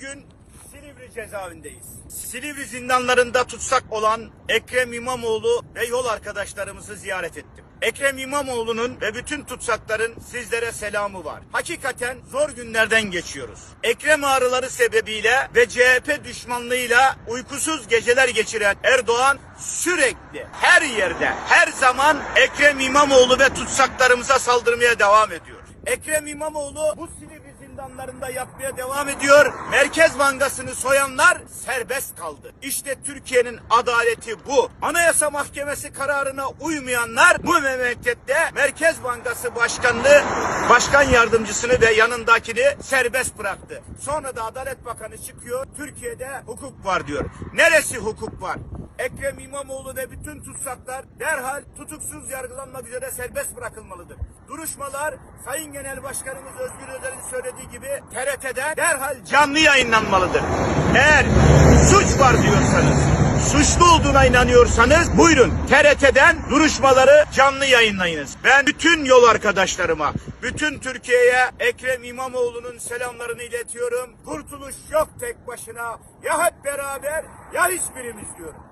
Bugün Silivri cezaevindeyiz. Silivri zindanlarında tutsak olan Ekrem İmamoğlu ve yol arkadaşlarımızı ziyaret ettim. Ekrem İmamoğlu'nun ve bütün tutsakların sizlere selamı var. Hakikaten zor günlerden geçiyoruz. Ekrem ağrıları sebebiyle ve CHP düşmanlığıyla uykusuz geceler geçiren Erdoğan sürekli her yerde her zaman Ekrem İmamoğlu ve tutsaklarımıza saldırmaya devam ediyor. Ekrem İmamoğlu bu Silivri zindanlarında yapmaya devam ediyor. Merkez Bankası'nı soyanlar serbest kaldı. İşte Türkiye'nin adaleti bu. Anayasa Mahkemesi kararına uymayanlar bu memlekette Merkez Bankası Başkanlığı Başkan Yardımcısını ve yanındakini serbest bıraktı. Sonra da Adalet Bakanı çıkıyor. Türkiye'de hukuk var diyor. Neresi hukuk var? Ekrem İmamoğlu ve bütün tutsaklar derhal tutuksuz yargılanmak üzere serbest bırakılmalıdır. Duruşmalar Sayın Genel Başkanımız Özgür Özel'in söylediği gibi TRT'de derhal canlı yayınlanmalıdır. Eğer suç var diyorsanız, suçlu olduğuna inanıyorsanız buyurun TRT'den duruşmaları canlı yayınlayınız. Ben bütün yol arkadaşlarıma, bütün Türkiye'ye Ekrem İmamoğlu'nun selamlarını iletiyorum. Kurtuluş yok tek başına. Ya hep beraber ya hiçbirimiz diyorum.